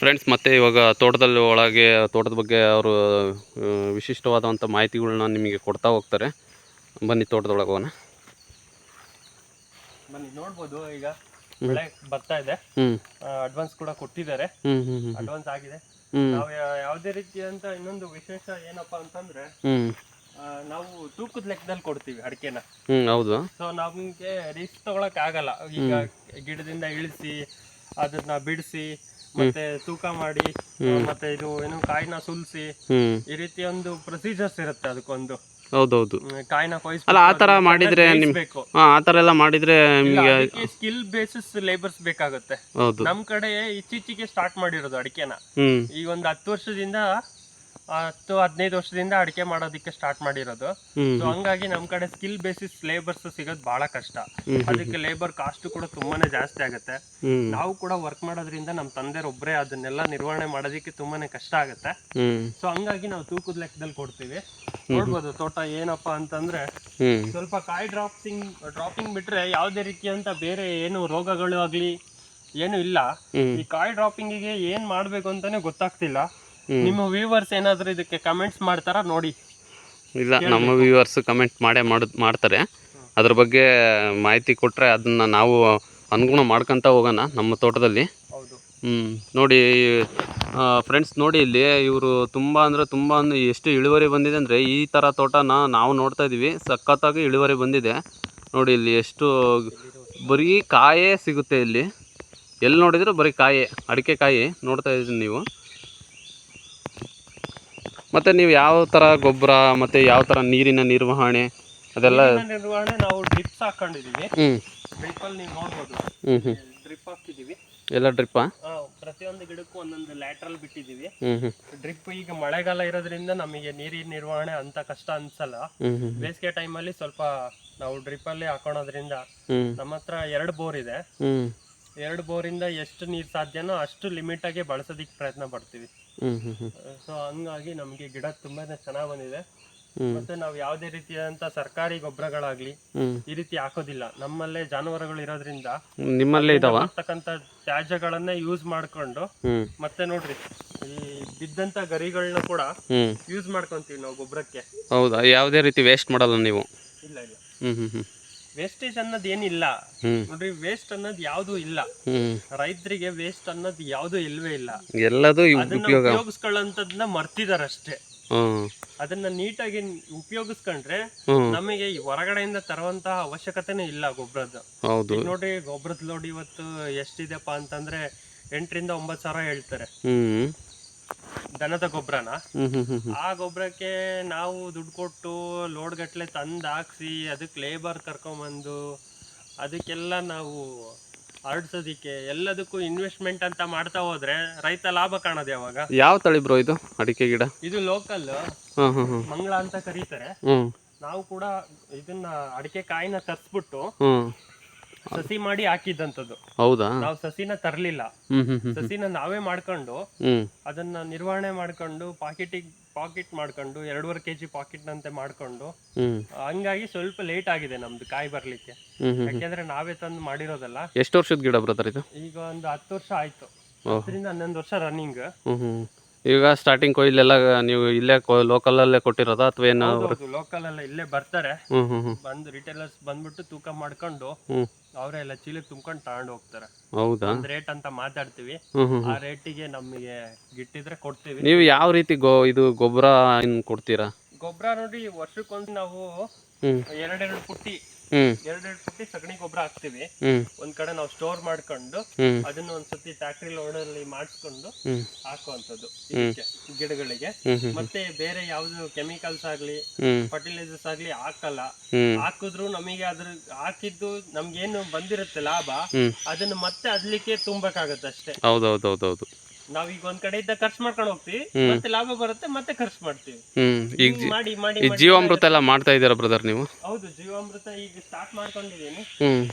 Friends ಮತ್ತೆ ಇವಾಗ ತೋಟದಲ್ಲಿ ಒಳಗೆ ತೋಟದ ಬಗ್ಗೆ ಅವರು ವಿಶಿಷ್ಟವಾದಂಥ ಮಾಹಿತಿಗಳನ್ನ ನಿಮಗೆ ಕೊಡ್ತಾ ಹೋಗ್ತಾರೆ. ಬನ್ನಿ ತೋಟದೊಳಗೆ ಹೋಗೋಣ. ಬನ್ನಿ ನೋಡ್ಬೋದು ಈಗ. ಬೆಳೆ ಬರ್ತಾ ಇದೆ. ಅಡ್ವಾನ್ಸ್ ಕೂಡ ಕೊಟ್ಟಿದ್ದಾರೆ. ಅಡ್ವಾನ್ಸ್ ಆಗಿದೆ. ನಾವು ಯಾವುದೇ ರೀತಿ ಅಂತ ಇನ್ನೊಂದು ವಿಶೇಷ ಏನಪ್ಪಾ ಅಂತಂದ್ರೆ ನಾವು ತೂಕದ ಲೆಕ್ಕದಲ್ಲಿ ಕೊಡ್ತೀವಿ ಅಡಿಕೆನ. ಹೌದು. ಸೊ ನಮ್ಗೆ ರಿಸ್ಕ್ ತಗೊಳಕ್ ಆಗಲ್ಲ. ಈಗ ಗಿಡದಿಂದ ಇಳಿಸಿ ಅದನ್ನ ಬಿಡಿಸಿ ಮತ್ತೆ ತೂಕ ಮಾಡಿ ಮತ್ತೆ ಇದು ಏನು ಕಾಯಿನ ಸುಲ್ಸಿ ಈ ರೀತಿ ಒಂದು ಪ್ರೊಸೀಜರ್ಸ್ ಇರುತ್ತೆ ಅದಕ್ಕೊಂದು. ಹೌದೌದು. ಕಾಯಿನ ಕೊಯ್ಸ್ ಅಲ್ಲ ಆ ತರ ಮಾಡಿದ್ರೆ ಆ ತರ ಎಲ್ಲ ಮಾಡಿದ್ರೆ ನಿಮಗೆ ಸ್ಕಿಲ್ ಬೇಸಿಸ್ ಲೇಬರ್ಸ್ ಬೇಕಾಗುತ್ತೆ. ಹೌದು. ನಮ್ ಕಡೆ ಇತ್ತೀಚೆಗೆ ಸ್ಟಾರ್ಟ್ ಮಾಡಿರೋದು ಅಡಿಕೆನ. ಈ ಒಂದು ಹತ್ತು ವರ್ಷದಿಂದ ಹತ್ತು ಹದಿನೈದು ವರ್ಷದಿಂದ ಅಡಿಕೆ ಮಾಡೋದಕ್ಕೆ ಸ್ಟಾರ್ಟ್ ಮಾಡಿರೋದು. ಸೊ ಹಂಗಾಗಿ ನಮ್ ಕಡೆ ಸ್ಕಿಲ್ ಬೇಸಿಸ್ ಲೇಬರ್ಸ್ ಸಿಗೋದು ಬಹಳ ಕಷ್ಟ. ಅದಕ್ಕೆ ಲೇಬರ್ ಕಾಸ್ಟ್ ಕೂಡ ತುಂಬಾನೇ ಜಾಸ್ತಿ ಆಗುತ್ತೆ. ನಾವು ಕೂಡ ವರ್ಕ್ ಮಾಡೋದ್ರಿಂದ ನಮ್ಮ ತಂದೆರೊಬ್ಬರೇ ಅದನ್ನೆಲ್ಲ ನಿರ್ವಹಣೆ ಮಾಡೋದಕ್ಕೆ ತುಂಬಾನೇ ಕಷ್ಟ ಆಗುತ್ತೆ. ಸೊ ಹಂಗಾಗಿ ನಾವು ತೂಕದ ಲೆಕ್ಕದಲ್ಲಿ ಕೊಡ್ತೀವಿ. ನೋಡ್ಬೋದು ತೋಟ ಏನಪ್ಪಾ ಅಂತಂದ್ರೆ ಸ್ವಲ್ಪ ಕಾಯಿ ಡ್ರಾಪಿಂಗ್ ಡ್ರಾಪಿಂಗ್ ಬಿಟ್ರೆ ಯಾವುದೇ ರೀತಿಯಂತ ಬೇರೆ ಏನು ರೋಗಗಳು ಆಗ್ಲಿ ಏನು ಇಲ್ಲ. ಈ ಕಾಯಿ ಡ್ರಾಪಿಂಗಿಗೆ ಏನ್ ಮಾಡ್ಬೇಕು ಅಂತಾನೆ ಗೊತ್ತಾಗ್ತಿಲ್ಲ. ನಿಮ್ಮ ವ್ಯೂವರ್ಸ್ ಏನಾದರೂ ಇದಕ್ಕೆ ಕಮೆಂಟ್ಸ್ ಮಾಡ್ತಾರಾ? ನೋಡಿ. ಇಲ್ಲ ನಮ್ಮ ವ್ಯೂವರ್ಸ್ ಕಮೆಂಟ್ ಮಾಡೇ ಮಾಡ್ ಮಾಡ್ತಾರೆ. ಅದ್ರ ಬಗ್ಗೆ ಮಾಹಿತಿ ಕೊಟ್ಟರೆ ಅದನ್ನು ನಾವು ಅನುಗುಣ ಮಾಡ್ಕೊತ ಹೋಗೋಣ ನಮ್ಮ ತೋಟದಲ್ಲಿ. ಹ್ಞೂ ನೋಡಿ ಫ್ರೆಂಡ್ಸ್ ನೋಡಿ ಇಲ್ಲಿ ಇವರು ತುಂಬ ಅಂದರೆ ತುಂಬ ಅಂದ್ರೆ ಎಷ್ಟು ಇಳುವರಿ ಬಂದಿದೆ ಅಂದರೆ ಈ ಥರ ತೋಟನ ನಾವು ನೋಡ್ತಾ ಇದ್ದೀವಿ ಸಖತ್ತಾಗಿ ಇಳುವರಿ ಬಂದಿದೆ. ನೋಡಿ ಇಲ್ಲಿ ಎಷ್ಟು ಬರೀ ಕಾಯೇ ಸಿಗುತ್ತೆ ಇಲ್ಲಿ. ಎಲ್ಲಿ ನೋಡಿದರೂ ಬರೀ ಕಾಯೇ ಅಡಿಕೆ ಕಾಯಿ ನೋಡ್ತಾ ಇದ್ದೀನಿ ನೀವು. ಮತ್ತು ನೀವು ಯಾವ ಥರ ಗೊಬ್ಬರ ಮತ್ತು ಯಾವ ಥರ ನೀರಿನ ನಿರ್ವಹಣೆ ಅದೆಲ್ಲ? ನಿರ್ವಹಣೆ ನಾವು ಡ್ರಿಪ್ಸ್ ಹಾಕೊಂಡಿದ್ದೀವಿ ಹ್ಞೂ ಡ್ರಿಪ್ ಅಲ್ಲಿ ನೀವು ನೋಡ್ಬೋದು. ಹ್ಞೂ ಹ್ಞೂ ಡ್ರಿಪ್ ಹಾಕಿದ್ದೀವಿ ಎಲ್ಲ ಡ್ರಿಪ್ಪಾ? ಪ್ರತಿಯೊಂದು ಗಿಡಕ್ಕೂ ಒಂದೊಂದು ಲ್ಯಾಟ್ರಲ್ ಹ್ಞೂ ಡ್ರಿಪ್ ಈಗ ಮಳೆಗಾಲ ಇರೋದ್ರಿಂದ ನಮಗೆ ನೀರಿನ ನಿರ್ವಹಣೆ ಅಂತ ಕಷ್ಟ ಅನ್ಸಲ್ಲ. ಬೇಸಿಗೆ ಟೈಮಲ್ಲಿ ಸ್ವಲ್ಪ ನಾವು ಡ್ರಿಪ್ ಅಲ್ಲಿ ಹಾಕೋಣೋದ್ರಿಂದ ನಮ್ಮ ಹತ್ರ ಎರಡು ಬೋರ್ ಇದೆ. ಎರಡು ಬೋರಿಂದ ಎಷ್ಟು ನೀರು ಸಾಧ್ಯನೋ ಅಷ್ಟು ಲಿಮಿಟ್ ಆಗಿ ಬಳಸೋದಿಕ್ ಪ್ರಯತ್ನ ಪಡ್ತೀವಿ. ಸೊ ಹಂಗಾಗಿ ನಮಗೆ ಗಿಡ ತುಂಬಾನೇ ಚೆನ್ನಾಗಿ ಬಂದಿದೆ. ಮತ್ತೆ ನಾವು ಯಾವುದೇ ರೀತಿಯಾದಂತ ಸರ್ಕಾರಿ ಗೊಬ್ಬರಗಳಾಗ್ಲಿ ಈ ರೀತಿ ಹಾಕೋದಿಲ್ಲ. ನಮ್ಮಲ್ಲೇ ಜಾನುವಾರುಗಳು ಇರೋದ್ರಿಂದ ನಿಮ್ಮಲ್ಲೇ ಇದಾವ? ತ್ಯಾಜ್ಯಗಳನ್ನ ತ್ಯಾಜ್ಯಗಳನ್ನೇ ಯೂಸ್ ಮಾಡ್ಕೊಂಡು ಮತ್ತೆ ನೋಡ್ರಿ ಈ ಬಿದ್ದಂತ ಗರಿಗಳನ್ನ ಕೂಡ ಯೂಸ್ ಮಾಡ್ಕೊಂತೀವಿ ನಾವು ಗೊಬ್ಬರಕ್ಕೆ. ಹೌದಾ? ಯಾವುದೇ ರೀತಿ ವೇಸ್ಟ್ ಮಾಡಲ್ಲ ನೀವು? ಇಲ್ಲ ಇಲ್ಲ. ಹ್ಮ್ ಹ್ಮ್ ಹ್ಞೂ ವೇಸ್ಟೇಜ್ ಅನ್ನೋದು ಏನಿಲ್ಲ. ನೋಡ್ರಿ ವೇಸ್ಟ್ ಅನ್ನೋದು ಯಾವ್ದು ಇಲ್ಲ. ರೈತರಿಗೆ ವೇಸ್ಟ್ ಅನ್ನೋದು ಯಾವ್ದು ಇಲ್ವೇ ಇಲ್ಲ. ಎಲ್ಲದೂ ಅದನ್ನ ಮರ್ತಿದಾರಷ್ಟೇ. ಅದನ್ನ ನೀಟಾಗಿ ಉಪಯೋಗಿಸ್ಕೊಂಡ್ರೆ ನಮಗೆ ಹೊರಗಡೆಯಿಂದ ತರುವಂತಹ ಅವಶ್ಯಕತೆನೇ ಇಲ್ಲ ಗೊಬ್ಬರದ ನೋಡ್ರಿ ಗೊಬ್ಬರದ ಲೋಡ್ ಇವತ್ತು ಎಷ್ಟಿದೆಪ್ಪ ಅಂತಂದ್ರೆ ಎಂಟರಿಂದ ಒಂಬತ್ತು ಸಾವಿರ ಹೇಳ್ತಾರೆ. ದನದ ಗೊಬ್ಬರನ ಆ ಗೊಬ್ಬರಕ್ಕೆ ನಾವು ದುಡ್ಡು ಕೊಟ್ಟು ಲೋಡ್ ಗಟ್ಲೆ ತಂದು ಹಾಕ್ಸಿ ಅದಕ್ಕೆ ಲೇಬರ್ ಕರ್ಕೊಂಬಂದು ಅದಕ್ಕೆಲ್ಲ ನಾವು ಹರಡ್ಸೋದಿಕ್ಕೆ ಎಲ್ಲದಕ್ಕೂ ಇನ್ವೆಸ್ಟ್ಮೆಂಟ್ ಅಂತ ಮಾಡ್ತಾ ಹೋದ್ರೆ ರೈತ ಲಾಭ ಕಾಣೋದು ಯಾವಾಗ? ಯಾವ ತಳಿ ಬ್ರೋ ಇದು? ಅಡಿಕೆ ಗಿಡ? ಇದು ಲೋಕಲ್ ಮಂಗಳ ಅಂತ ಕರೀತಾರೆ. ನಾವು ಕೂಡ ಇದನ್ನ ಅಡಿಕೆ ಕಾಯಿನ ತರ್ಸ್ಬಿಟ್ಟು ಸಸಿ ಮಾಡಿ ಹಾಕಿದ್ದಂತದ್ದು. ಹೌದಾ? ನಾವು ಸಸಿನ ತರ್ಲಿಲ್ಲ. ಸಸಿನ ನಾವೇ ಮಾಡ್ಕೊಂಡು ಅದನ್ನ ನಿರ್ವಹಣೆ ಮಾಡ್ಕೊಂಡು ಪಾಕೆಟಿಗೆ ಪಾಕೆಟ್ ಮಾಡ್ಕೊಂಡು ಎರಡೂವರೆ ಕೆಜಿ ಪಾಕೆಟ್ ನಂತೆ ಮಾಡ್ಕೊಂಡು ಹಂಗಾಗಿ ಸ್ವಲ್ಪ ಲೇಟ್ ಆಗಿದೆ ನಮ್ದು ಕಾಯಿ ಬರ್ಲಿಕ್ಕೆ. ಯಾಕೆಂದ್ರೆ ನಾವೇ ತಂದು ಮಾಡಿರೋದಲ್ಲ. ಎಷ್ಟು ವರ್ಷದ ಗಿಡ ಬ್ರದರ್ ಇದು? ಈಗ ಒಂದು ಹತ್ತು ವರ್ಷ ಆಯ್ತು. ಹತ್ತರಿಂದ ಹನ್ನೊಂದು ವರ್ಷ ರನ್ನಿಂಗ್ ಈಗ ಸ್ಟಾರ್ಟಿಂಗ್ ಕೊಯ್ಲೆಲ್ಲ ನೀವು ಇಲ್ಲೇ ಲೋಕಲ್ ಅಲ್ಲೇ ಕೊಟ್ಟಿರೋದಾ ಅಥವಾ ಏನು ಲೋಕಲ್ ಎಲ್ಲ ಇಲ್ಲೇ ಬರ್ತಾರೆ. ಹ್ಞೂ ಹ್ಞೂ ಹ್ಞೂ ಬಂದು ರಿಟೇಲರ್ಸ್ ಬಂದ್ಬಿಟ್ಟು ತೂಕ ಮಾಡ್ಕೊಂಡು ಹ್ಞೂ ಅವರೇ ಎಲ್ಲ ಚೀಲಕ್ಕೆ ತುಂಬ್ಕೊಂಡು ತಗೊಂಡು ಹೋಗ್ತಾರೆ. ಹೌದಾ? ಒಂದ್ ರೇಟ್ ಅಂತ ಮಾತಾಡ್ತೀವಿ. ಹ್ಞೂ ಹ್ಞೂ ಆ ರೇಟಿಗೆ ನಮಗೆ ಗಿಟ್ಟಿದ್ರೆ ಕೊಡ್ತೀವಿ. ನೀವು ಯಾವ ರೀತಿ ಗೋ ಇದು ಗೊಬ್ಬರ ಏನು ಕೊಡ್ತೀರಾ? ಗೊಬ್ಬರ ನೋಡಿ ವರ್ಷಕ್ಕೊಂದು ನಾವು ಎರಡೆರಡು ಪುಟ್ಟಿ ಎರಡೆರಡು ಪುಟ್ಟಿ ಸಗಣಿ ಗೊಬ್ಬರ ಹಾಕ್ತಿವಿ. ಒಂದ್ ಕಡೆ ನಾವು ಸ್ಟೋರ್ ಮಾಡ್ಕೊಂಡು ಅದನ್ನ ಒಂದ್ಸತಿ ಲೋಡಲ್ಲಿ ಮಾಡಿಸ್ಕೊಂಡು ಅಲ್ಲಿ ಹಾಕುವಂಥದ್ದು ಇದಕ್ಕೆ ಗಿಡಗಳಿಗೆ. ಮತ್ತೆ ಬೇರೆ ಯಾವ್ದು ಕೆಮಿಕಲ್ಸ್ ಆಗ್ಲಿ ಫರ್ಟಿಲೈಸರ್ಸ್ ಆಗ್ಲಿ ಹಾಕಲ್ಲ. ಹಾಕುದ್ರು ನಮಗೆ ಅದ್ರ ಹಾಕಿದ್ದು ನಮ್ಗೇನು ಬಂದಿರುತ್ತೆ ಲಾಭ ಅದನ್ನ ಮತ್ತೆ ಅದ್ಲಿಕ್ಕೆ ತುಂಬಕಾಗತ್ತೆ ಅಷ್ಟೇ. ಹೌದು ಹೌದು ಹೌದು ಹೌದು ನಾವೀಗ ಒಂದ್ ಕಡೆಯಿಂದ ಖರ್ಚು ಮಾಡ್ಕೊಂಡು ಹೋಗ್ತಿವಿ. ಮತ್ತೆ ಲಾಭ ಬರುತ್ತೆ ಮತ್ತೆ ಖರ್ಚು ಮಾಡ್ತೀವಿ. ಹ್ಞೂ ಈಗ ಹಿಂಗ್ ಮಾಡಿ ಮಾಡಿ ಈ ಮಾಡಿ ಜೀವಾಮೃತ ಎಲ್ಲ ಮಾಡ್ತಾ ಇದ್ದೀರಾ ಬ್ರದರ್ ನೀವು? ಹೌದು ಜೀವಾಮೃತ ಈಗ ಸ್ಟಾರ್ಟ್ ಮಾಡ್ಕೊಂಡಿದ್ದೀನಿ.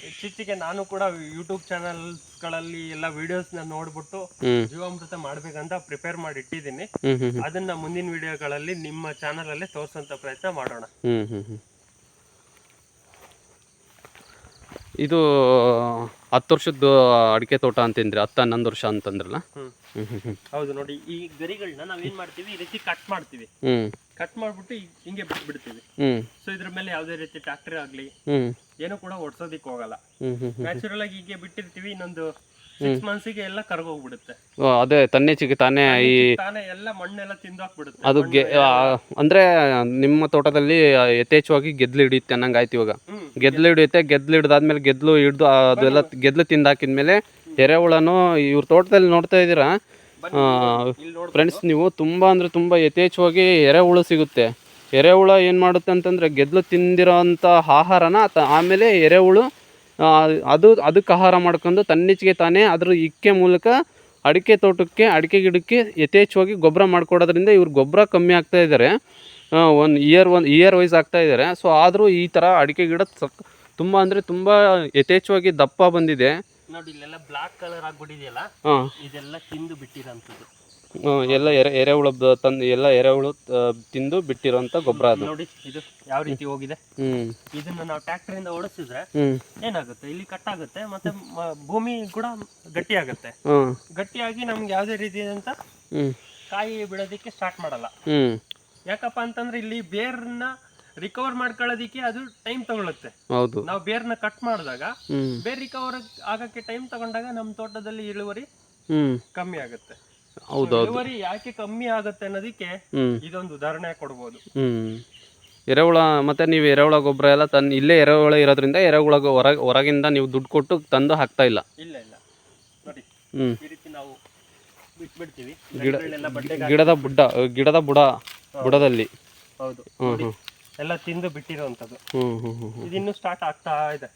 ಇತ್ತೀಚೆಗೆ ನಾನು ಕೂಡ ಯೂಟ್ಯೂಬ್ ಚಾನಲ್ಸ್ಗಳಲ್ಲಿ ಎಲ್ಲ ವಿಡಿಯೋಸ್ನ ನೋಡ್ಬಿಟ್ಟು ಹ್ಞೂ ಜೀವಾಮೃತ ಮಾಡ್ಬೇಕಂತ ಪ್ರಿಪೇರ್ ಮಾಡಿ ಇಟ್ಟಿದ್ದೀನಿ ಅದನ್ನ ಮುಂದಿನ ವಿಡಿಯೋಗಳಲ್ಲಿ ನಿಮ್ಮ ಚಾನಲ್ ಅಲ್ಲಿ ತೋರ್ಸೋಂತ ಪ್ರಯತ್ನ ಮಾಡೋಣ. ಇದು ಹತ್ತು ವರ್ಷದ್ದು ಅಡಿಕೆ ತೋಟ ಅಂತಂದ್ರೆ ಹತ್ತು ಹನ್ನೊಂದು ವರ್ಷ ಅಂತಂದ್ರಲ್ಲ? ಹೌದು ನೋಡಿ ಈ ಗರಿಗಳನ್ನ ಏನ್ ಮಾಡ್ತೀವಿ? ಈ ರೀತಿ ಕಟ್ ಮಾಡ್ತೀವಿ. ಕಟ್ ಮಾಡ್ಬಿಟ್ಟು ಹಿಂಗೆ ಬಿಟ್ಬಿಡ್ತೀವಿ ಹ್ಞೂ ಸೊ ಇದ್ರ ಮೇಲೆ ಯಾವ್ದೇ ರೀತಿ ಟ್ರಾಕ್ಟರ್ ಆಗ್ಲಿ ಏನು ಕೂಡ ಹೊಡ್ಸೋದಿಕ್ ಹೋಗಲ್ಲ. ನ್ಯಾಚುರಲ್ ಆಗಿ ಹೀಗೆ ಬಿಟ್ಟಿರ್ತೀವಿ ಇನ್ನೊಂದು ಸಿಕ್ಸ್ ಮಂತ್ಸಿಗೆ ಎಲ್ಲ ಕರ್ಗೋಗ್ಬಿಡುತ್ತೆ. ಓ, ಅದೇ ತನ್ನೇಚಿಗೆ ತಾನೇ ಈ ತಾನೇ ಎಲ್ಲ ಮಣ್ಣೆಲ್ಲ ತಿಂದಾಕ್ಬಿಡುತ್ತೆ. ಅದು ಗೆ ಆ, ಅಂದ್ರೆ ನಿಮ್ಮ ತೋಟದಲ್ಲಿ ಯಥೇಚ್ಛವಾಗಿ ಗೆದ್ಲು ಹಿಡಿಯುತ್ತೆ ಅನ್ನಂಗೆ ಆಯ್ತು ಇವಾಗ. ಹ್ಮ್ ಗೆದ್ಲು ಹಿಡಿಯುತ್ತೆ ಗೆದ್ಲು ಹಿಡ್ದಾದ್ಮೇಲೆ ಗೆದ್ಲು ಹಿಡ್ದು ಅದೆಲ್ಲ ಗೆದ್ಲು ತಿಂದಾಕಿದ್ಮೇಲೆ ಎರೆಹುಳನು ಇವ್ರ ತೋಟದಲ್ಲಿ ನೋಡ್ತಾ ಇದ್ದೀರಾ? ಇಲ್ಲಿ ಫ್ರೆಂಡ್ಸ್ ನೀವು ತುಂಬ ಅಂದ್ರೆ ತುಂಬ ಯಥೇಚ್ಛವಾಗಿ ಎರೆಹುಳು ಸಿಗುತ್ತೆ. ಎರೆಹುಳ ಏನು ಮಾಡುತ್ತೆ ಅಂತಂದ್ರೆ ಗೆದ್ಲು ತಿಂದಿರೋಂಥ ಆಹಾರನ ತ- ಆಮೇಲೆ ಎರೆಹುಳು ಅದು ಅದಕ್ಕೆ ಆಹಾರ ಮಾಡ್ಕೊಂಡು ತನ್ನಿಚ್ಚಿಗೆ ತಾನೇ ಅದ್ರ ಇಕ್ಕೆ ಮೂಲಕ ಅಡಿಕೆ ತೋಟಕ್ಕೆ ಅಡಿಕೆ ಗಿಡಕ್ಕೆ ಯಥೇಚ್ಛವಾಗಿ ಗೊಬ್ಬರ ಮಾಡ್ಕೊಡೋದ್ರಿಂದ ಇವ್ರು ಗೊಬ್ಬರ ಕಮ್ಮಿ ಆಗ್ತಾ ಇದ್ದಾರೆ. ಒಂದು ಇಯರ್ ಒಂದು ಇಯರ್ ವೈಸ್ ಆಗ್ತಾ ಇದ್ದಾರೆ. ಸೊ ಆದರೂ ಈ ಥರ ಅಡಿಕೆ ಗಿಡ ಸಕ್ ತುಂಬ ಅಂದರೆ ತುಂಬ ಯಥೇಚ್ಛವಾಗಿ ದಪ್ಪ ಬಂದಿದೆ. ನೋಡಿ ಇಲ್ಲೆಲ್ಲ ಬ್ಲಾಕ್ ಕಲರ್ ಆಗಿಬಿಟ್ಟಿದೆಯಲ್ಲ? ಹಾಂ. ಇದೆಲ್ಲ ತಿಂದು ಬಿಟ್ಟಿರೋಂಥದ್ದು. ಎಲ್ಲ ಎರೆ ಎರೆಹುಳು ಬ- ತಂದು ಎಲ್ಲ ಎರೆಹುಳು ಆ, ತಿಂದು ಬಿಟ್ಟಿರೋಂಥ ಗೊಬ್ಬರ ಅದು. ನೋಡಿ ಇದು ಯಾವ ರೀತಿ ಹೋಗಿದೆ? ಹ್ಞೂ ಇದನ್ನ ನಾವು ಟ್ರ್ಯಾಕ್ಟರ್ ಇಂದ ಓಡಿಸಿದ್ರೆ ಹ್ಞೂ ಏನಾಗುತ್ತೆ? ಇಲ್ಲಿ ಕಟ್ ಆಗುತ್ತೆ ಮತ್ತೆ ಮ- ಭೂಮಿ ಕೂಡ ಗಟ್ಟಿ ಆಗುತ್ತೆ ಹಾಂ ಗಟ್ಟಿಯಾಗಿ ನಮ್ಗೆ ಯಾವುದೇ ರೀತಿಯಾದಂತ ಹ್ಞೂ ಕಾಯಿ ಬಿಡೋದಕ್ಕೆ ಸ್ಟಾರ್ಟ್ ಮಾಡಲ್ಲ. ಹ್ಞೂ ಯಾಕಪ್ಪ ಅಂತಂದ್ರೆ ಇಲ್ಲಿ ಬೇರ್ನ ರಿಕವರ್ ಮಾಡ್ಕೊಳ್ಳೋದಿಕ್ಕೆ ಅದು ಟೈಮ್ ತಗೊಳ್ಳುತ್ತೆ ಹೌದು. ನಾವು ಬೇರ್ನ ಕಟ್ ಮಾಡಿದಾಗ ಹ್ಞೂ ಬೇರ್ ರಿಕವರ್ ಆಗಕ್ಕೆ ಟೈಮ್ ತಗೊಂಡಾಗ ನಮ್ಮ ತೋಟದಲ್ಲಿ ಇಳುವರಿ ಹ್ಞೂ ಕಮ್ಮಿ ಆಗುತ್ತೆ. ಇಳುವರಿ ಯಾಕೆ ಕಮ್ಮಿ ಆಗುತ್ತೆ ಅನ್ನೋದಕ್ಕೆ ಇದೊಂದು ಉದಾಹರಣೆ ಕೊಡ್ಬೋದು. ಎರೆಹುಳ ಮತ್ತೆ ನೀವು ಎರೆಹುಳ ಗೊಬ್ಬರ ಎಲ್ಲ ತನ್ ಇಲ್ಲೇ ಎರೆಹುಳ ಇರೋದ್ರಿಂದ ಎರೆಹುಳ ಹೊರ ಹೊರಗಿಂದ ನೀವು ದುಡ್ಡು ಕೊಟ್ಟು ತಂದು ಹಾಕ್ತಾ ಇಲ್ಲ. ಇಲ್ಲ ಇಲ್ಲ. ನೋಡಿ ಹ್ಞೂ ಈ ರೀತಿ ನಾವು ಬಿಟ್ಬಿಡ್ತೀವಿ. ಗಿಡ ಗಿಡದ ಬುಡ್ಡ ಗಿಡದ ಬುಡ ಬುಡದಲ್ಲಿ. ಹೌದು. ಎಲ್ಲ ತಿಂದು ಬಿಟ್ಟಿರುವಂತದ್ದು ಇದಿನ್ನು ಸ್ಟಾರ್ಟ್ ಆಗ್ತಾ ಇದೆ.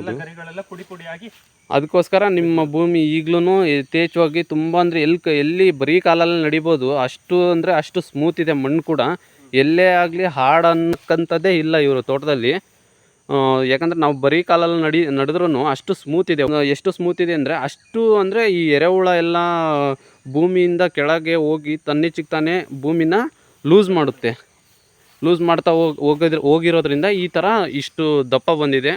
ಎಲ್ಲ ಕರಿಗಳೆಲ್ಲ ಪುಡಿ ಪುಡಿಯಾಗಿ ಅದಕ್ಕೋಸ್ಕರ ನಿಮ್ಮ ಭೂಮಿ ಈಗ್ಲೂ ಯಥೇಚ್ಛವಾಗಿ ತುಂಬಾ ಅಂದ್ರೆ ಎಲ್ಲಿ ಎಲ್ಲಿ ಬರೀ ಕಾಲಲ್ಲಿ ನಡಿಬೋದು ಅಷ್ಟು ಅಂದ್ರೆ ಅಷ್ಟು ಸ್ಮೂತ್ ಇದೆ ಮಣ್ಣು ಕೂಡ. ಎಲ್ಲೇ ಆಗಲಿ ಹಾಡು ಅನ್ನಕ್ಕಂಥದ್ದೇ ಇಲ್ಲ ಇವರು ತೋಟದಲ್ಲಿ. ಯಾಕಂದ್ರೆ ನಾವು ಬರೀ ಕಾಲಲ್ಲಿ ನಡಿ ನಡೆದ್ರೂ ಅಷ್ಟು ಸ್ಮೂತ್ ಇದೆ. ಎಷ್ಟು ಸ್ಮೂತ್ ಇದೆ ಅಂದರೆ ಅಷ್ಟು ಅಂದರೆ ಈ ಎರೆಹುಳ ಎಲ್ಲ ಭೂಮಿಯಿಂದ ಕೆಳಗೆ ಹೋಗಿ ತನ್ನಿಚ್ಚಿಗೆ ತಾನೇ ಭೂಮಿನ ಲೂಸ್ ಮಾಡುತ್ತೆ. ಲೂಸ್ ಮಾಡ್ತಾ ಹೋಗಿ, ಹೋಗೋದ್ರ, ಹೋಗಿರೋದ್ರಿಂದ ಈ ಥರ ಇಷ್ಟು ದಪ್ಪ ಬಂದಿದೆ.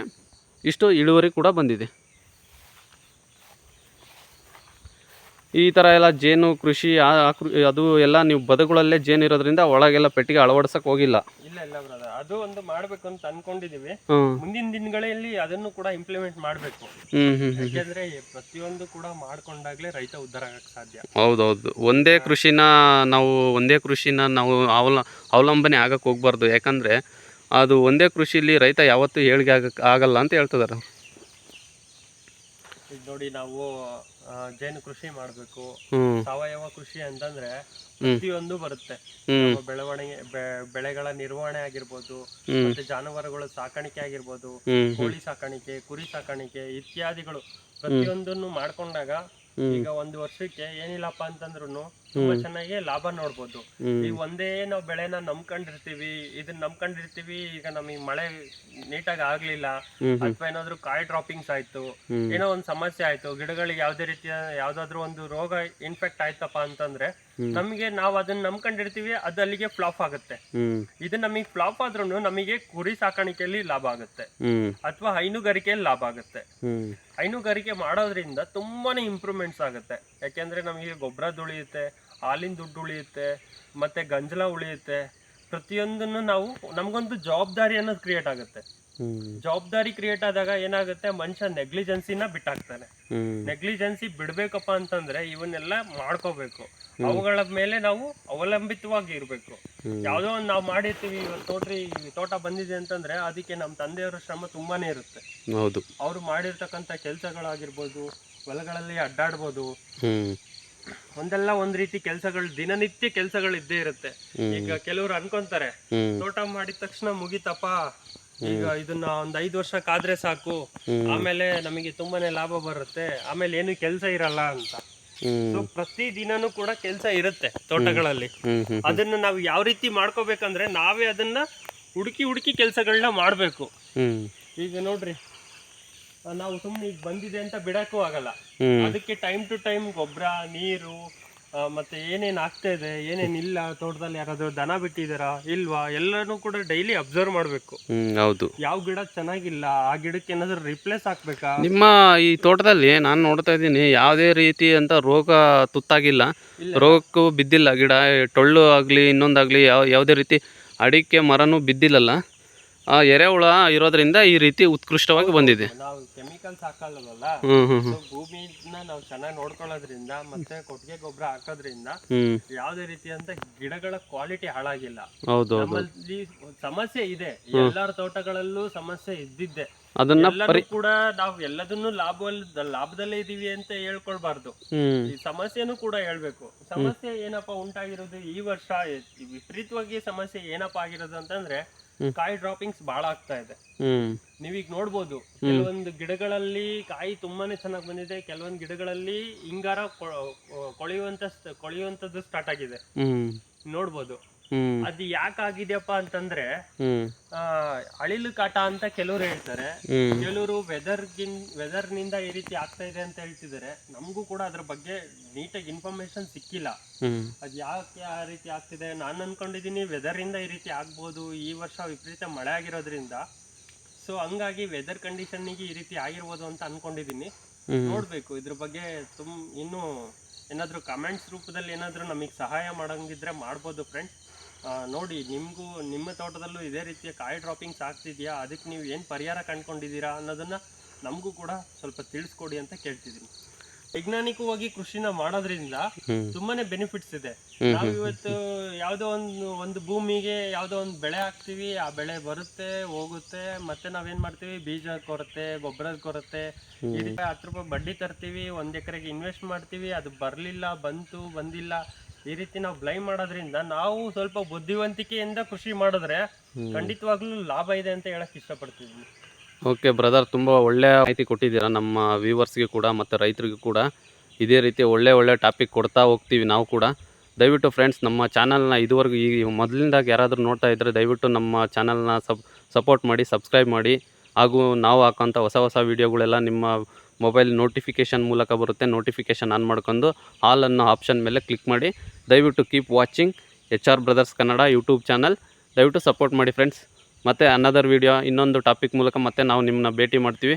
ಇಷ್ಟು ಇಳುವರಿ ಕೂಡ ಬಂದಿದೆ. ಈ ಥರ ಎಲ್ಲ ಜೇನು, ಕೃಷಿ ಅದು ಎಲ್ಲ ನೀವು ಬದುಗಳಲ್ಲೇ ಜೇನು ಇರೋದ್ರಿಂದ ಒಳಗೆಲ್ಲ ಪೆಟ್ಟಿಗೆ ಅಳವಡಿಸೋಕೆ ಹೋಗಿಲ್ಲ. ಅದು ಒಂದು ಮಾಡ್ಬೇಕು ಅಂತ ಅನ್ಕೊಂಡಿದೀವಿ. ಮುಂದಿನ ದಿನಗಳಲ್ಲಿ ಅದನ್ನು ಕೂಡ ಇಂಪ್ಲಿಮೆಂಟ್ ಮಾಡ್ಬೇಕು. ಯಾಕೆಂದ್ರೆ ಪ್ರತಿಯೊಂದು ಕೂಡ ಮಾಡ್ಕೊಂಡಾಗ್ಲೇ ರೈತ ಉದ್ಧಾರ ಆಗಕ್ ಸಾಧ್ಯ. ಹೌದೌದು. ಒಂದೇ ಕೃಷಿನ ನಾವು ಒಂದೇ ಕೃಷಿನ ನಾವು ಅವಲ ಅವಲಂಬನೆ ಆಗಕ್ಕೆ ಹೋಗ್ಬಾರ್ದು. ಯಾಕಂದ್ರೆ ಅದು ಒಂದೇ ಕೃಷಿಲಿ ರೈತ ಯಾವತ್ತೂ ಏಳಿಗೆ ಆಗಕ್ಕೆ ಆಗಲ್ಲ ಅಂತ ಹೇಳ್ತಿದ್ದಾರೆ ಈಗ ನೋಡಿ ನಾವು ಜೇನು ಕೃಷಿ ಮಾಡ್ಬೇಕು. ಸಾವಯವ ಕೃಷಿ ಅಂತಂದ್ರೆ ಪ್ರತಿಯೊಂದು ಬರುತ್ತೆ. ನಮ್ಮ ಬೆಳವಣಿಗೆ ಬೆಳೆಗಳ ನಿರ್ವಹಣೆ ಆಗಿರ್ಬೋದು ಮತ್ತೆ ಜಾನುವಾರುಗಳ ಸಾಕಾಣಿಕೆ ಆಗಿರ್ಬೋದು ಕೋಳಿ ಸಾಕಾಣಿಕೆ ಕುರಿ ಸಾಕಾಣಿಕೆ ಇತ್ಯಾದಿಗಳು ಪ್ರತಿಯೊಂದನ್ನು ಮಾಡ್ಕೊಂಡಾಗ ಈಗ ಒಂದು ವರ್ಷಕ್ಕೆ ಏನಿಲ್ಲಪ್ಪ ಅಂತಂದ್ರು ತುಂಬಾ ಚೆನ್ನಾಗಿ ಲಾಭ ನೋಡ್ಬೋದು. ಈ ಒಂದೇ ನಾವು ಬೆಳೆನ ನಂಬ್ಕೊಂಡಿರ್ತೀವಿ ಇದನ್ನ ನಂಬ್ಕೊಂಡಿರ್ತೀವಿ ಈಗ ನಮಗೆ ಮಳೆ ನೀಟಾಗಿ ಆಗ್ಲಿಲ್ಲ. ಅಥವಾ ಏನಾದ್ರು ಕಾಯಿ ಡ್ರಾಪಿಂಗ್ಸ್ ಆಯ್ತು ಏನೋ ಒಂದು ಸಮಸ್ಯೆ ಆಯ್ತು ಗಿಡಗಳಿಗೆ ಯಾವ್ದೇ ರೀತಿಯ ಯಾವ್ದಾದ್ರು ಒಂದು ರೋಗ ಇನ್ಫೆಕ್ಟ್ ಆಯ್ತಪ್ಪ ಅಂತಂದ್ರೆ ನಮಗೆ ನಾವು ಅದನ್ನ ನಂಬ್ಕೊಂಡಿರ್ತೀವಿ ಅದು ಅಲ್ಲಿಗೆ ಫ್ಲಾಪ್ ಆಗುತ್ತೆ. ಇದು ನಮಗೆ ಫ್ಲಾಪ್ ಆದ್ರೂ ನಮಗೆ ಕುರಿ ಸಾಕಾಣಿಕೆಯಲ್ಲಿ ಲಾಭ ಆಗುತ್ತೆ. ಅಥವಾ ಹೈನುಗಾರಿಕೆಯಲ್ಲಿ ಲಾಭ ಆಗುತ್ತೆ. ಹೈನುಗಾರಿಕೆ ಮಾಡೋದ್ರಿಂದ ತುಂಬಾನೇ ಇಂಪ್ರೂವ್ಮೆಂಟ್ಸ್ ಆಗುತ್ತೆ. ಯಾಕೆಂದ್ರೆ ನಮಗೆ ಗೊಬ್ಬರ ಉಳಿಯುತ್ತೆ ಹಾಲಿನ ದುಡ್ಡು ಉಳಿಯುತ್ತೆ ಮತ್ತೆ ಗಂಜಲ ಉಳಿಯುತ್ತೆ. ಪ್ರತಿಯೊಂದನ್ನು ನಾವು ನಮಗೊಂದು ಜವಾಬ್ದಾರಿ ಅನ್ನೋದು ಕ್ರಿಯೇಟ್ ಆಗುತ್ತೆ. ಜವಾಬ್ದಾರಿ ಕ್ರಿಯೇಟ್ ಆದಾಗ ಏನಾಗುತ್ತೆ? ಮನುಷ್ಯ ನೆಗ್ಲಿಜೆನ್ಸಿನ ಬಿಟ್ಟಾಕ್ತಾನೆ. ನೆಗ್ಲಿಜೆನ್ಸಿ ಬಿಡ್ಬೇಕಪ್ಪ ಅಂತಂದ್ರೆ ಇವನ್ನೆಲ್ಲ ಮಾಡ್ಕೋಬೇಕು. ಅವುಗಳ ಮೇಲೆ ನಾವು ಅವಲಂಬಿತವಾಗಿ ಇರಬೇಕು. ಯಾವುದೋ ಒಂದು ನಾವು ಮಾಡಿರ್ತೀವಿ ತೋಟ್ರಿ ತೋಟ ಬಂದಿದೆ ಅಂತಂದ್ರೆ ಅದಕ್ಕೆ ನಮ್ಮ ತಂದೆಯವರ ಶ್ರಮ ತುಂಬಾನೇ ಇರುತ್ತೆ. ಹೌದು. ಅವರು ಮಾಡಿರ್ತಕ್ಕಂಥ ಕೆಲಸಗಳಾಗಿರ್ಬೋದು ಹೊಲಗಳಲ್ಲಿ ಅಡ್ಡಾಡ್ಬೋದು. ಒಂದೆಲ್ಲ ಒಂದಲ್ಲ ಒಂದ್ ರೀತಿ ಕೆಲಸಗಳು ದಿನನಿತ್ಯ ಕೆಲಸಗಳು ಇದ್ದೇ ಇರುತ್ತೆ ಈಗ ಕೆಲವರು ಅನ್ಕೊಂತಾರೆ ತೋಟ ಮಾಡಿದ ತಕ್ಷಣ ಮುಗಿತಪ್ಪ. ಈಗ ಇದನ್ನ ಒಂದ್ ಐದು ವರ್ಷ ಕಾದ್ರೆ ಸಾಕು. ಆಮೇಲೆ ನಮಗೆ ತುಂಬಾನೇ ಲಾಭ ಬರುತ್ತೆ. ಆಮೇಲೆ ಏನು ಕೆಲಸ ಇರಲ್ಲ ಅಂತ. ಸೊ ಪ್ರತಿ ದಿನನೂ ಕೂಡ ಕೆಲಸ ಇರುತ್ತೆ ತೋಟಗಳಲ್ಲಿ. ಅದನ್ನ ನಾವು ಯಾವ ರೀತಿ ಮಾಡ್ಕೋಬೇಕಂದ್ರೆ ನಾವೇ ಅದನ್ನ ಹುಡುಕಿ ಹುಡುಕಿ ಕೆಲಸಗಳನ್ನ ಮಾಡ್ಬೇಕು. ಈಗ ನೋಡ್ರಿ ನಾವು ಸುಮ್ನೆ ಈಗ ಬಂದಿದೆ ಅಂತ ಬಿಡಕ್ಕೂ ಆಗಲ್ಲ. ಅದಕ್ಕೆ ಟೈಮ್ ಟು ಟೈಮ್ ಗೊಬ್ಬರ ನೀರು ಮತ್ತೆ ಏನೇನ್ ಆಗ್ತಾ ಇದೆ ಏನೇನ್ ಇಲ್ಲ ತೋಟದಲ್ಲಿ ಯಾರಾದ್ರು ದನ ಬಿಟ್ಟಿದ್ದೀರಾ ಇಲ್ವಾ? ಎಲ್ಲಾನು ಕೂಡ ಡೈಲಿ ಅಬ್ಸರ್ವ್ ಮಾಡ್ಬೇಕು. ಹೌದು. ಯಾವ ಗಿಡ ಚೆನ್ನಾಗಿಲ್ಲ ಆ ಗಿಡಕ್ಕೆ ಏನಾದ್ರು ರಿಪ್ಲೇಸ್ ಹಾಕ್ಬೇಕಾ? ನಿಮ್ಮ ಈ ತೋಟದಲ್ಲಿ ನಾನು ನೋಡ್ತಾ ಇದ್ದೀನಿ ಯಾವುದೇ ರೀತಿ ಅಂತ ರೋಗ ತುತ್ತಾಗಿಲ್ಲ. ರೋಗಕ್ಕೂ ಬಿದ್ದಿಲ್ಲ ಗಿಡ ಟೊಳ್ಳು ಆಗಲಿ ಇನ್ನೊಂದಾಗಲಿ ಯಾವ ಯಾವುದೇ ರೀತಿ ಅಡಿಕೆ ಮರನೂ ಬಿದ್ದಿಲ್ಲಲ್ಲ. ಎರೆಹುಳ ಇರೋದ್ರಿಂದ ಈ ರೀತಿ ಉತ್ಕೃಷ್ಟವಾಗಿ ಬಂದಿದೆ. ನಾವು ಕೆಮಿಕಲ್ಸ್ ಹ್ಞೂ ಹ್ಞೂ ಭೂಮಿನ ನಾವು ಚೆನ್ನಾಗಿ ನೋಡ್ಕೊಳ್ಳೋದ್ರಿಂದ ಮತ್ತೆ ಕೊಟ್ಟಿಗೆ ಗೊಬ್ಬರ ಹಾಕೋದ್ರಿಂದ ಹ್ಞೂ ಯಾವುದೇ ರೀತಿಯಂತ ಗಿಡಗಳ ಕ್ವಾಲಿಟಿ ಹಾಳಾಗಿಲ್ಲ. ಹೌದು ಹೌದು. ನಮ್ಮಲ್ಲಿ ಸಮಸ್ಯೆ ಇದೆ. ಎಲ್ಲಾರ ತೋಟಗಳಲ್ಲೂ ಸಮಸ್ಯೆ ಇದ್ದಿದ್ದೆ. ಅದನ್ನ ಎಲ್ಲರೂ ಕೂಡ ನಾವು ಎಲ್ಲದನ್ನು ಲಾಭ ಲಾಭದಲ್ಲೇ ಇದೀವಿ ಅಂತ ಹೇಳ್ಕೊಳ್ಬಾರ್ದು. ಈ ಸಮಸ್ಯೆನೂ ಕೂಡ ಹೇಳ್ಬೇಕು. ಸಮಸ್ಯೆ ಏನಪ್ಪಾ ಉಂಟಾಗಿರೋದು ಈ ವರ್ಷ ವಿಪರೀತವಾಗಿ ಸಮಸ್ಯೆ ಏನಪ್ಪಾ ಆಗಿರೋದು ಅಂತಂದ್ರೆ ಕಾಯಿ ಡ್ರಾಪಿಂಗ್ಸ್ ಬಹಳ ಆಗ್ತಾ ಇದೆ. ನೀವೀಗ ನೋಡ್ಬೋದು ಕೆಲವೊಂದು ಗಿಡಗಳಲ್ಲಿ ಕಾಯಿ ತುಂಬಾನೇ ಚೆನ್ನಾಗಿ ಬಂದಿದೆ ಕೆಲವೊಂದು ಗಿಡಗಳಲ್ಲಿ ಹಿಂಗಾರ ಕೊಳೆಯುವಂತ ಕೊಳೆಯುವಂತದ್ದು ಸ್ಟಾರ್ಟ್ ಆಗಿದೆ. ನೋಡ್ಬೋದು. ಅದು ಯಾಕಾಗಿದೆಯಪ್ಪ ಅಂತಂದ್ರೆ ಅಳಿಲು ಕಾಟ ಅಂತ ಕೆಲವರು ಹೇಳ್ತಾರೆ. ಕೆಲವರು ವೆದರ್ ವೆದರ್ನಿಂದ ಈ ರೀತಿ ಆಗ್ತಾ ಇದೆ ಅಂತ ಹೇಳ್ತಿದ್ದಾರೆ. ನಮಗೂ ಕೂಡ ಅದ್ರ ಬಗ್ಗೆ ನೀಟಾಗಿ ಇನ್ಫಾರ್ಮೇಶನ್ ಸಿಕ್ಕಿಲ್ಲ. ಅದ್ ಯಾಕೆ ಆ ರೀತಿ ಆಗ್ತಿದೆ? ನಾನು ಅನ್ಕೊಂಡಿದ್ದೀನಿ ವೆದರ್ ಇಂದ ಈ ರೀತಿ ಆಗ್ಬೋದು. ಈ ವರ್ಷ ವಿಪರೀತ ಮಳೆ ಆಗಿರೋದ್ರಿಂದ. ಸೊ ಹಂಗಾಗಿ ವೆದರ್ ಕಂಡೀಷನ್ನಿಗೆ ಈ ರೀತಿ ಆಗಿರ್ಬೋದು ಅಂತ ಅನ್ಕೊಂಡಿದ್ದೀನಿ ಹ್ಞೂ ನೋಡ್ಬೇಕು. ಇದ್ರ ಬಗ್ಗೆ ತುಮ್ ಇನ್ನೂ ಏನಾದರೂ ಕಮೆಂಟ್ಸ್ ರೂಪದಲ್ಲಿ ಏನಾದರೂ ನಮಗೆ ಸಹಾಯ ಮಾಡಂಗಿದ್ರೆ ಮಾಡ್ಬೋದು ಫ್ರೆಂಡ್ಸ್ ನೋಡಿ ನಿಮಗೂ ನಿಮ್ಮ ತೋಟದಲ್ಲೂ ಇದೇ ರೀತಿಯ ಕಾಯಿ ಡ್ರಾಪಿಂಗ್ಸ್ ಆಗ್ತಿದೆಯಾ? ಅದಕ್ಕೆ ನೀವು ಏನು ಪರಿಹಾರ ಕಂಡುಕೊಂಡಿದ್ದೀರಾ ಅನ್ನೋದನ್ನ ನಮಗೂ ಕೂಡ ಸ್ವಲ್ಪ ತಿಳಿಸ್ಕೊಡಿ ಅಂತ ಕೇಳ್ತಿದ್ದೀನಿ. ವೈಜ್ಞಾನಿಕವಾಗಿ ಕೃಷಿನ ಮಾಡೋದ್ರಿಂದ ತುಂಬಾನೇ ಬೆನಿಫಿಟ್ಸ್ ಇದೆ. ನಾವು ಇವತ್ತು ಯಾವ್ದೋ ಒಂದು ಒಂದು ಭೂಮಿಗೆ ಯಾವ್ದೋ ಒಂದು ಬೆಳೆ ಹಾಕ್ತಿವಿ ಆ ಬೆಳೆ ಬರುತ್ತೆ ಹೋಗುತ್ತೆ ಮತ್ತೆ ನಾವೇನ್ ಮಾಡ್ತೀವಿ? ಬೀಜ ಕೊರತೆ ಗೊಬ್ಬರದ ಕೊರತೆ ಈ ರೀತಿ ಹತ್ತು ರೂಪಾಯಿ ಬಡ್ಡಿ ತರ್ತೀವಿ ಒಂದ್ ಎಕರೆಗೆ ಇನ್ವೆಸ್ಟ್ ಮಾಡ್ತೀವಿ ಅದು ಬರ್ಲಿಲ್ಲ ಬಂತು ಬಂದಿಲ್ಲ. ಈ ರೀತಿ ನಾವು ಬ್ಲೈ ಮಾಡೋದ್ರಿಂದ ನಾವು ಸ್ವಲ್ಪ ಬುದ್ಧಿವಂತಿಕೆಯಿಂದ ಕೃಷಿ ಮಾಡಿದ್ರೆ ಖಂಡಿತವಾಗ್ಲೂ ಲಾಭ ಇದೆ ಅಂತ ಹೇಳಕ್ ಇಷ್ಟಪಡ್ತಿದ್ವಿ ಓಕೆ ಬ್ರದರ್ ತುಂಬ ಒಳ್ಳೆಯ ಮಾಹಿತಿ ಕೊಟ್ಟಿದ್ದೀರಾ ನಮ್ಮ ವ್ಯೂವರ್ಸ್ಗೆ ಕೂಡ ಮತ್ತು ರೈತರಿಗೂ ಕೂಡ. ಇದೇ ರೀತಿ ಒಳ್ಳೆ ಒಳ್ಳೆ ಟಾಪಿಕ್ ಕೊಡ್ತಾ ಹೋಗ್ತೀವಿ ನಾವು ಕೂಡ. ದಯವಿಟ್ಟು ಫ್ರೆಂಡ್ಸ್ ನಮ್ಮ ಚಾನಲ್ನ ಇದುವರೆಗೂ ಈ ಮೊದಲಿಂದಾಗ ಯಾರಾದರೂ ನೋಡ್ತಾ ಇದ್ದರೆ ದಯವಿಟ್ಟು ನಮ್ಮ ಚಾನಲ್ನ ಸಪ್ ಸಪೋರ್ಟ್ ಮಾಡಿ ಸಬ್ಸ್ಕ್ರೈಬ್ ಮಾಡಿ. ಹಾಗೂ ನಾವು ಹಾಕೋಂಥ ಹೊಸ ಹೊಸ ವೀಡಿಯೋಗಳೆಲ್ಲ ನಿಮ್ಮ ಮೊಬೈಲ್ ನೋಟಿಫಿಕೇಷನ್ ಮೂಲಕ ಬರುತ್ತೆ. ನೋಟಿಫಿಕೇಷನ್ ಆನ್ ಮಾಡ್ಕೊಂಡು ಆಲ್ ಅನ್ನೋ ಆಪ್ಷನ್ ಮೇಲೆ ಕ್ಲಿಕ್ ಮಾಡಿ. ದಯವಿಟ್ಟು keep watching H R brothers Kannada YouTube channel. ದಯವಿಟ್ಟು ಸಪೋರ್ಟ್ ಮಾಡಿ ಫ್ರೆಂಡ್ಸ್. ಮತ್ತು ಅನ್ನದರ್ ವೀಡಿಯೋ ಇನ್ನೊಂದು ಟಾಪಿಕ್ ಮೂಲಕ ಮತ್ತೆ ನಾವು ನಿಮ್ಮನ್ನ ಭೇಟಿ ಮಾಡ್ತೀವಿ.